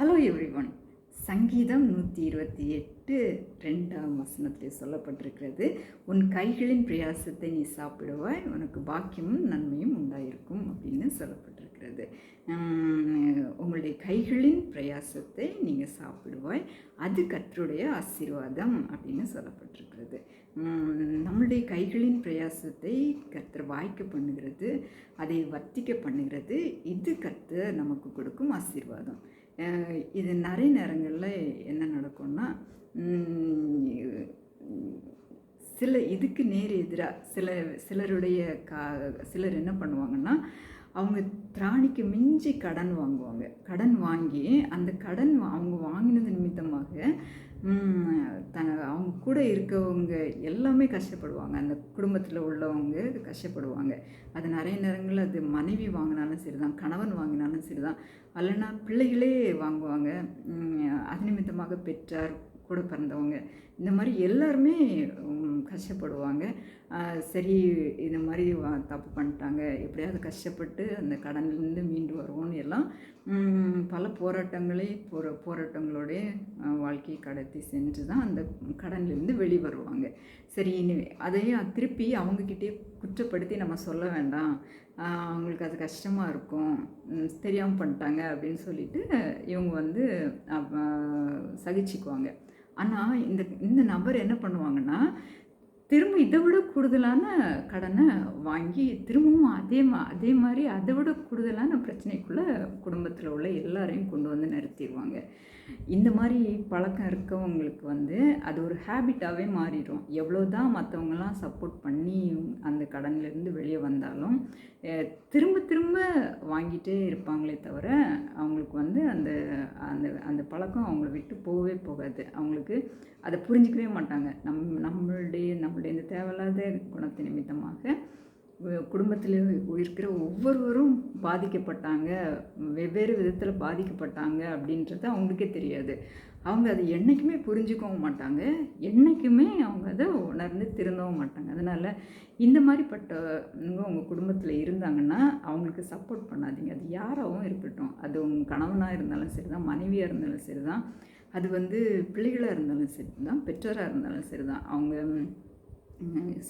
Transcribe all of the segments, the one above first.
Hello everyone சங்கீதம் நூற்றி இருபத்தி எட்டு ரெண்டாம் வசனத்தில் சொல்லப்பட்டிருக்கிறது. உன் கைகளின் பிரயாசத்தை நீ சாப்பிடுவாய் உனக்கு பாக்கியமும் நன்மையும் உண்டாயிருக்கும் அப்படின்னு சொல்லப்பட்டிருக்கிறது. உங்களுடைய கைகளின் பிரயாசத்தை நீங்கள் சாப்பிடுவாய் அது கற்றுடைய ஆசீர்வாதம் அப்படின்னு சொல்லப்பட்டிருக்கிறது. நம்முடைய கைகளின் பிரயாசத்தை கத்தர் வாய்க்க பண்ணுகிறது அதை வர்த்திக்க பண்ணுகிறது இது கர்த்தர் நமக்கு கொடுக்கும் ஆசீர்வாதம். இது நிறைய நேரங்களில் என்ன நடக்கும்னா சில இதுக்கு நேர் எதிராக சில சிலருடைய கா சிலர் என்ன பண்ணுவாங்கன்னா அவங்க திராணிக்கு மிஞ்சி கடன் வாங்குவாங்க. கடன் வாங்கி அந்த கடன் அவங்க வாங்கினது நிமித்தமாக த அவங்க கூட இருக்கவங்க எல்லாமே கஷ்டப்படுவாங்க. அந்த குடும்பத்தில் உள்ளவங்க கஷ்டப்படுவாங்க. அது நிறைய நேரங்களில் அது மனைவி வாங்கினாலும் சரி தான் கணவன் வாங்கினாலும் சரி தான் அல்லனா பிள்ளைகளே வாங்குவாங்க. அது நிமித்தமாக பெற்றார் கூட பிறந்தவங்க. இந்த மாதிரி எல்லாருமே கஷ்டப்படுவாங்க. சரி இந்த மாதிரி தப்பு பண்ணிட்டாங்க. எப்படியாவது கஷ்டப்பட்டு அந்த கடன்லேருந்து மீண்டு வருவோம்னு எல்லாம் பல போராட்டங்களே போர போராட்டங்களோடைய வாழ்க்கையை கடத்தி சென்று தான் அந்த கடன்லேருந்து வெளி வருவாங்க. சரி அதையும் திருப்பி அவங்கக்கிட்டே குற்றப்படுத்தி நம்ம சொல்ல வேண்டாம். அவங்களுக்கு அது கஷ்டமாக இருக்கும். தெரியாமல் பண்ணிட்டாங்க அப்படின்னு சொல்லிட்டு இவங்க வந்து சகிச்சுக்குவாங்க. ஆனால் இந்த இந்த நபர் என்ன பண்ணுவாங்கன்னா திரும்ப இதை விட கூடுதலான கடனை வாங்கி திரும்பவும் அதே மா அதே மாதிரி அதை விட கூடுதலான பிரச்சனைக்குள்ளே குடும்பத்தில் உள்ள எல்லாரையும் கொண்டு வந்து நிறுத்திடுவாங்க. இந்த மாதிரி பழக்கம் இருக்கவங்களுக்கு வந்து அது ஒரு ஹேபிட்டாகவே மாறிடும். எவ்வளோ தான் மற்றவங்களாம் சப்போர்ட் பண்ணி அந்த கடன்லேருந்து வெளியே வந்தாலும் திரும்ப திரும்ப வாங்கிட்டே இருப்பாங்களே தவிர அவங்களுக்கு வந்து அந்த அந்த அந்த பழக்கம் அவங்கள விட்டு போகவே போகாது. அவங்களுக்கு அதை புரிஞ்சிக்கவே மாட்டாங்க. நம் நம்மளுடைய நம்ம நம்முடைய இந்த தேவையில்லாத குணத்தை நிமித்தமாக குடும்பத்தில் இருக்கிற ஒவ்வொருவரும் பாதிக்கப்பட்டாங்க வெவ்வேறு விதத்தில் பாதிக்கப்பட்டாங்க அப்படின்றது அவங்களுக்கே தெரியாது. அவங்க அதை என்றைக்குமே புரிஞ்சுக்கவும் மாட்டாங்க. என்றைக்குமே அவங்க அதை உணர்ந்து திருந்தவும் மாட்டாங்க. அதனால் இந்த மாதிரிப்பட்டவங்க உங்கள் குடும்பத்தில் இருந்தாங்கன்னா அவங்களுக்கு சப்போர்ட் பண்ணாதீங்க. அது யாராகவும் இருக்கட்டும். அது உங்கள் கணவனாக இருந்தாலும் சரி தான் மனைவியாக இருந்தாலும் சரி தான் அது வந்து பிள்ளைகளாக இருந்தாலும் சரி தான் பெற்றோராக இருந்தாலும் சரி தான் அவங்க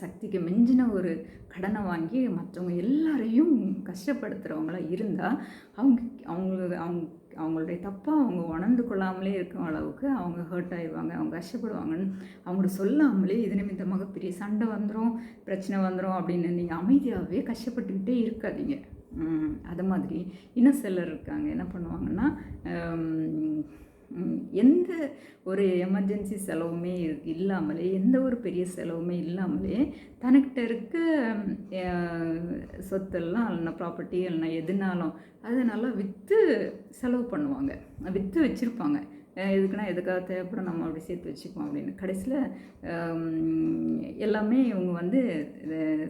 சக்திக்கு மிஞ்சின ஒரு கடனை வாங்கி மற்றவங்க எல்லாரையும் கஷ்டப்படுத்துகிறவங்களா இருந்தால் அவங்க அவங்க அவங்க அவங்களுடைய தப்பாக அவங்க உணர்ந்து கொள்ளாமலே இருக்கும் அளவுக்கு அவங்க ஹர்ட் ஆயிடுவாங்க அவங்க கஷ்டப்படுவாங்கன்னு அவங்கள சொல்லாமலே இது நிமித்தமாக பெரிய சண்டை வந்துடும் பிரச்சனை வந்துடும் அப்படின்னு நீங்கள் அமைதியாகவே கஷ்டப்பட்டுக்கிட்டே இருக்காதீங்க. அது மாதிரி இன்னும் சிலர் இருக்காங்க. என்ன பண்ணுவாங்கன்னா எந்த ஒரு எமர்ஜென்சி செலவுமே இல்லாமலே எந்த ஒரு பெரிய செலவுமே இல்லாமலே தனக்கிட்ட இருக்க சொத்தெல்லாம் இல்லைனா ப்ராப்பர்ட்டி இல்லைனா எதுனாலும் அதை நல்லா விற்று செலவு பண்ணுவாங்க. விற்று வச்சுருப்பாங்க. எதுக்குன்னா எதுக்காக தேவைப்படும் நம்ம அப்படி சேர்த்து வச்சுப்போம் அப்படின்னு. கடைசியில் எல்லாமே இவங்க வந்து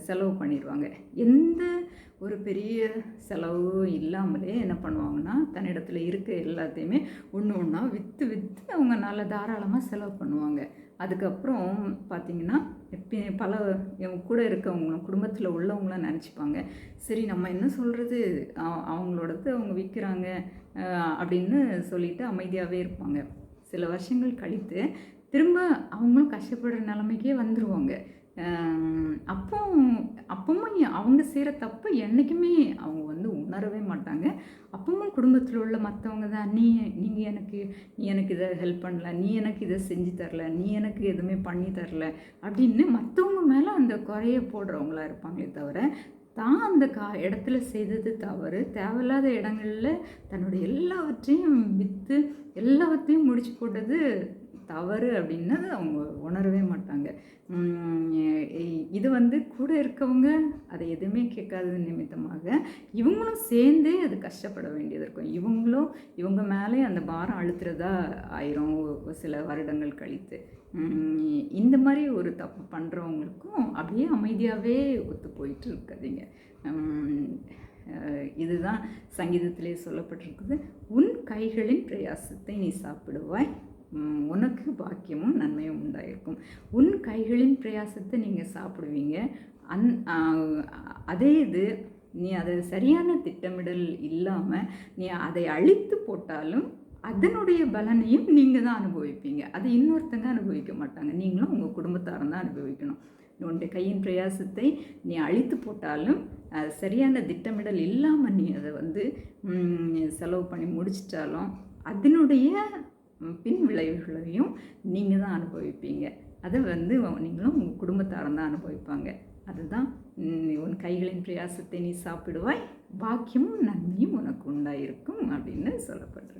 செலவு பண்ணிடுவாங்க. எந்த ஒரு பெரிய செலவு இல்லாமலே என்ன பண்ணுவாங்கன்னா தன்னிடத்தில் இருக்க எல்லாத்தையுமே ஒன்று ஒன்றா விற்று விற்று அவங்க நல்ல தாராளமாக செலவு பண்ணுவாங்க. அதுக்கப்புறம் பார்த்திங்கன்னா எப்பயும் பல இவங்க கூட இருக்கவங்களும் குடும்பத்தில் உள்ளவங்களாம் நினச்சிப்பாங்க. சரி நம்ம என்ன சொல்கிறது அவங்களோடது அவங்க விற்கிறாங்க அப்படின்னு சொல்லிட்டு அமைதியாகவே இருப்பாங்க. சில வருஷங்கள் கழித்து திரும்ப அவங்களும் கஷ்டப்படுற நிலைமைக்கே வந்துடுவாங்க அப்போ அப்பவும் அவங்க செய்கிற தப்பு என்றைக்குமே அவங்க வந்து உணரவே மாட்டாங்க. அப்பவும் குடும்பத்தில் உள்ள மற்றவங்க தான் நீ நீங்கள் எனக்கு நீ எனக்கு இதை ஹெல்ப் பண்ணல நீ எனக்கு இதை செஞ்சு தரல நீ எனக்கு எதுவுமே பண்ணி தரல அப்படின்னு மற்றவங்க மேலே அந்த குறைய போடுறவங்களா இருப்பாங்களே தவிர தான் அந்த கா இடத்துல செய்தது தவறு. தேவையில்லாத இடங்களில் தன்னுடைய எல்லாவற்றையும் விற்று எல்லாவற்றையும் முடிச்சு போட்டது தவறு அப்படின்னு அவங்க உணரவே மாட்டாங்க உம் இ- இது வந்து கூட இருக்கவங்க அதை எதுவுமே கேட்காதது நிமித்தமாக இவங்களும் சேர்ந்தே அது கஷ்டப்பட வேண்டியது இருக்கும். இவங்களும் இவங்க மேலே அந்த பாரம் அழுத்துறதா ஆயிரும். சில வருடங்கள் கழித்து. இந்த மாதிரி ஒரு தப்பு பண்ணுறவங்களுக்கும் அப்படியே அமைதியாகவே ஒத்து போயிட்டு இருக்காதீங்க. இதுதான் சங்கீதத்திலே சொல்லப்பட்டிருக்குது. உன் கைகளின் பிரயாசத்தை நீ சாப்பிடுவாய் உனக்கு பாக்கியமும் நன்மையும் உண்டாயிருக்கும். உன் கைகளின் பிரயாசத்தை நீங்கள் சாப்பிடுவீங்க. அந் அதே இது நீ அதை சரியான திட்டமிடல் இல்லாமல் நீ அதை அழித்து போட்டாலும் அதனுடைய பலனையும் நீங்கள் தான் அனுபவிப்பீங்க. அதை இன்னொருத்தங்க அனுபவிக்க மாட்டாங்க. நீங்களும் உங்கள் குடும்பத்தாரும் தான் அனுபவிக்கணும். உன்னுடைய கையின் பிரயாசத்தை நீ அழித்து போட்டாலும் அது சரியான திட்டமிடல் இல்லாமல் நீ அதை வந்து செலவு பண்ணி முடிச்சிட்டாலும் அதனுடைய பின் விளைவுகளையும் நீங்கள் தான் அனுபவிப்பீங்க. அதை வந்து நீங்களும் உங்கள் குடும்பத்தாரும் தான் அனுபவிப்பாங்க. அதுதான் உன் கைகளின் பிரயாசத்தை நீ சாப்பிடுவாய் பாக்கியமும் நன்மையும் உனக்கு உண்டாயிருக்கும் அப்படின்னு சொல்லப்படுறது